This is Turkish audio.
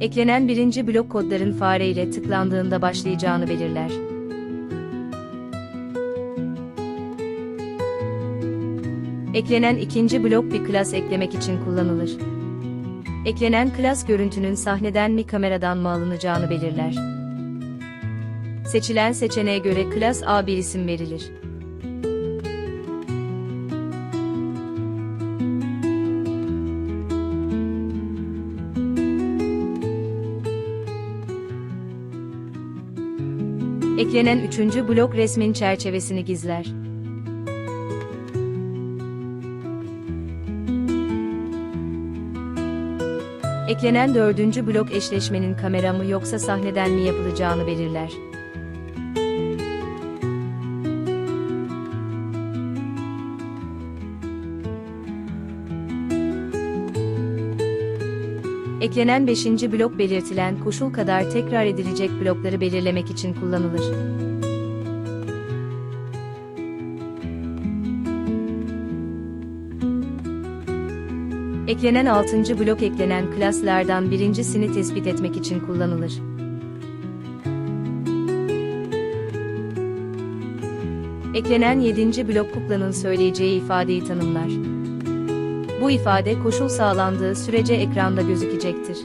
Eklenen birinci blok kodların fare ile tıklandığında başlayacağını belirler. Eklenen ikinci blok bir klas eklemek için kullanılır. Eklenen klas görüntünün sahneden mi kameradan mı alınacağını belirler. Seçilen seçeneğe göre klas A bir isim verilir. Eklenen üçüncü blok resmin çerçevesini gizler. Eklenen dördüncü blok eşleşmenin kamera mı yoksa sahneden mi yapılacağını belirler. Eklenen beşinci blok belirtilen koşul kadar tekrar edilecek blokları belirlemek için kullanılır. Eklenen 6. blok eklenen klaslardan birincisini tespit etmek için kullanılır. Eklenen 7. blok kuklanın söyleyeceği ifadeyi tanımlar. Bu ifade koşul sağlandığı sürece ekranda gözükecektir.